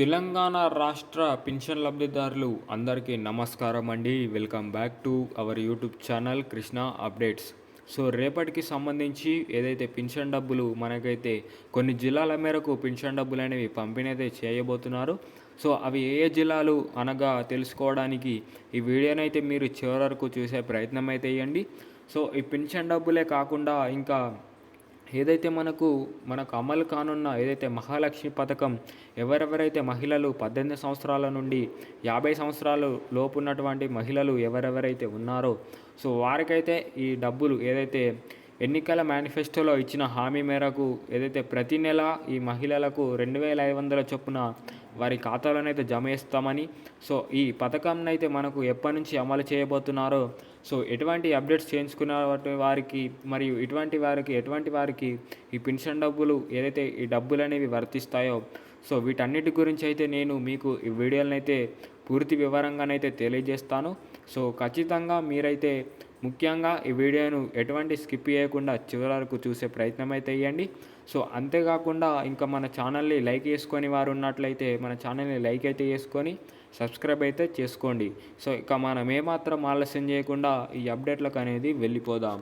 తెలంగాణ రాష్ట్ర పింఛన్ లబ్ధిదారులు అందరికీ నమస్కారం అండి. Welcome back to our YouTube channel Krishna updates. So రేపటికి సంబంధించి ఏదైతే పింఛన్ డబ్బులు మనకైతే కొన్ని జిల్లాల మేరకు పింఛన్ డబ్బులు అనేవి పంపిణీ అయితే చేయబోతున్నారు. సో అవి ఏ ఏ జిల్లాలు అనగా తెలుసుకోవడానికి ఈ వీడియోనైతే మీరు చివరి వరకు చూసే ప్రయత్నం అయితే చేయండి. సో ఈ పింఛన్ డబ్బులే కాకుండా ఇంకా ఏదైతే మనకు మనకు అమలు కానున్న ఏదైతే మహాలక్ష్మి పథకం ఎవరెవరైతే మహిళలు పద్దెనిమిది సంవత్సరాల నుండి యాభై సంవత్సరాలు లోపు ఉన్నటువంటి మహిళలు ఎవరెవరైతే ఉన్నారో సో వారికైతే ఈ డబ్బులు ఏదైతే ఎన్నికల మేనిఫెస్టోలో ఇచ్చిన హామీ మేరకు ఏదైతే ప్రతి నెల ఈ మహిళలకు రెండు వేల ఐదు వందల చొప్పున వారి ఖాతాలోనైతే జమ చేస్తామని సో ఈ పథకంనైతే అయితే మనకు ఎప్పటి నుంచి అమలు చేయబోతున్నారో సో ఎటువంటి అప్డేట్స్ చేయించుకున్న వారికి మరియు ఇటువంటి వారికి ఎటువంటి వారికి ఈ పెన్షన్ డబ్బులు ఏదైతే ఈ డబ్బులు అనేవి వర్తిస్తాయో సో వీటన్నిటి గురించి అయితే నేను మీకు ఈ వీడియోలను అయితే పూర్తి వివరంగానైతే తెలియజేస్తాను. సో ఖచ్చితంగా మీరైతే ముఖ్యంగా ఈ వీడియోను ఎటువంటి స్కిప్ చేయకుండా చివరి వరకు చూసే ప్రయత్నం అయితే చేయండి. సో అంతేకాకుండా ఇంకా మన ఛానల్ని లైక్ చేసుకొని వారు ఉన్నట్లయితే మన ఛానల్ని లైక్ అయితే చేసుకొని సబ్స్క్రైబ్ అయితే చేసుకోండి. సో ఇక మనం ఏమాత్రం ఆలస్యం చేయకుండా ఈ అప్డేట్లకు అనేది వెళ్ళిపోదాం.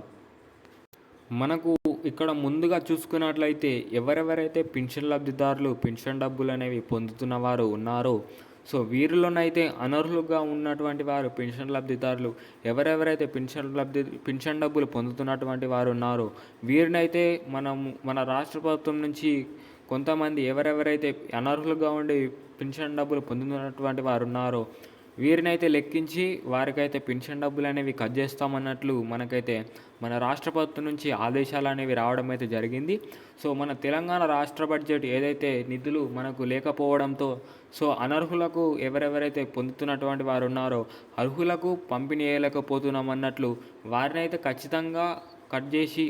మనకు ఇక్కడ ముందుగా చూసుకున్నట్లయితే ఎవరెవరైతే పెన్షన్ లబ్ధిదారులు పెన్షన్ డబ్బులు అనేవి పొందుతున్న వారు ఉన్నారో సో వీరిలోనైతే అనర్హులుగా ఉన్నటువంటి వారు పెన్షన్ లబ్ధిదారులు ఎవరెవరైతే పెన్షన్ లబ్ధి పెన్షన్ డబ్బులు పొందుతున్నటువంటి వారు ఉన్నారో వీరినైతే మనము మన రాష్ట్ర ప్రభుత్వం నుంచి కొంతమంది ఎవరెవరైతే అనర్హులుగా ఉండి పెన్షన్ డబ్బులు పొందుతున్నటువంటి వారు ఉన్నారో వీరినైతే లెక్కించి వారికైతే పెన్షన్ డబ్బులు అనేవి కట్ చేస్తామన్నట్లు మనకైతే మన రాష్ట్ర ప్రభుత్వం నుంచి ఆదేశాలు అనేవి రావడం అయితే జరిగింది. సో మన తెలంగాణ రాష్ట్ర బడ్జెట్ ఏదైతే నిధులు మనకు లేకపోవడంతో సో అనర్హులకు ఎవరెవరైతే పొందుతున్నటువంటి వారు ఉన్నారో అర్హులకు పంపిణీ చేయలేకపోతున్నాం అన్నట్లు వారినైతే ఖచ్చితంగా కట్ చేసి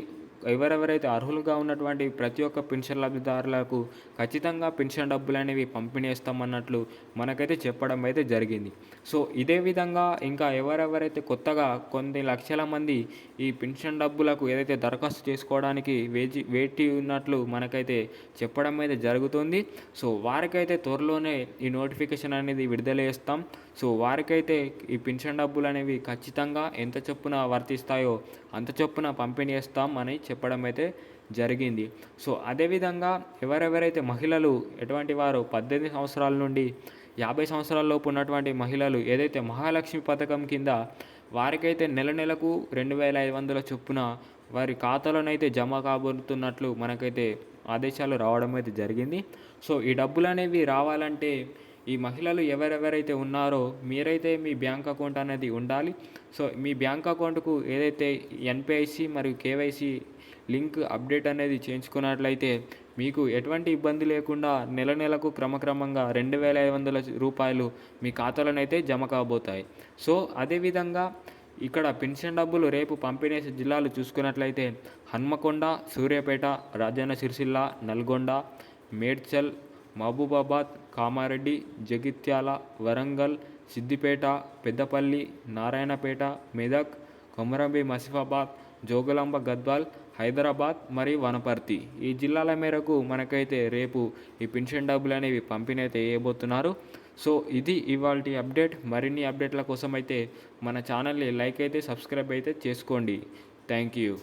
ఎవరెవరైతే అర్హులుగా ఉన్నటువంటి ప్రతి ఒక్క పెన్షన్ లబ్ధిదారులకు ఖచ్చితంగా పెన్షన్ డబ్బులు అనేవి పంపిణీ చేస్తామన్నట్లు మనకైతే చెప్పడం అయితే జరిగింది. సో ఇదే విధంగా ఇంకా ఎవరెవరైతే కొత్తగా కొన్ని లక్షల మంది ఈ పెన్షన్ డబ్బులకు ఏదైతే దరఖాస్తు చేసుకోవడానికి వేచి వేటి ఉన్నట్లు మనకైతే చెప్పడం అయితే జరుగుతుంది. సో వారికైతే త్వరలోనే ఈ నోటిఫికేషన్ అనేది విడుదల చేస్తాం. సో వారికైతే ఈ పెన్షన్ డబ్బులు అనేవి ఖచ్చితంగా ఎంత చొప్పున వర్తిస్తాయో అంత చొప్పున పంపిణీ చేస్తాం అని చెప్పడం అయితే జరిగింది. సో అదేవిధంగా ఎవరెవరైతే మహిళలు ఎటువంటి వారు పద్దెనిమిది సంవత్సరాల నుండి యాభై సంవత్సరాల లోపు ఉన్నటువంటి మహిళలు ఏదైతే మహాలక్ష్మి పథకం కింద వారికైతే నెల నెలకు రెండు వేల ఐదు వందల చొప్పున వారి ఖాతాలోనైతే జమ కాబోతున్నట్లు మనకైతే ఆదేశాలు రావడం అయితే జరిగింది. సో ఈ డబ్బులు అనేవి రావాలంటే ఈ మహిళలు ఎవరెవరైతే ఉన్నారో మీరైతే మీ బ్యాంక్ అకౌంట్ అనేది ఉండాలి. సో మీ బ్యాంక్ అకౌంట్కు ఏదైతే ఎన్పిఐసి మరియు కేవైసి లింక్ అప్డేట్ అనేది చేయించుకున్నట్లయితే మీకు ఎటువంటి ఇబ్బంది లేకుండా నెల నెలకు క్రమక్రమంగా రెండు వేల ఐదు వందల రూపాయలు మీ ఖాతాలోనైతే జమ కాబోతాయి. సో అదేవిధంగా ఇక్కడ పెన్షన్ డబ్బులు రేపు పంపిణీ జిల్లాలు చూసుకున్నట్లయితే హన్మకొండ సూర్యాపేట రాజన్న సిరిసిల్ల నల్గొండ మేడ్చల్ మహబూబాబాద్ కామారెడ్డి జగిత్యాల వరంగల్ సిద్దిపేట పెద్దపల్లి నారాయణపేట మెదక్ కొమరంబి మసిఫాబాద్ జోగులాంబ గద్వాల్ హైదరాబాద్ మరియు వనపర్తి. ఈ జిల్లాల మేరకు మనకైతే రేపు ఈ పెన్షన్ డబ్బులు అనేవి పంపిణీ అయితే వేయబోతున్నారు సో ఇది ఇవాళ అప్డేట్. మరిన్ని అప్డేట్ల కోసం అయితే మన ఛానల్ని లైక్ అయితే సబ్స్క్రైబ్ అయితే చేసుకోండి. Thank you.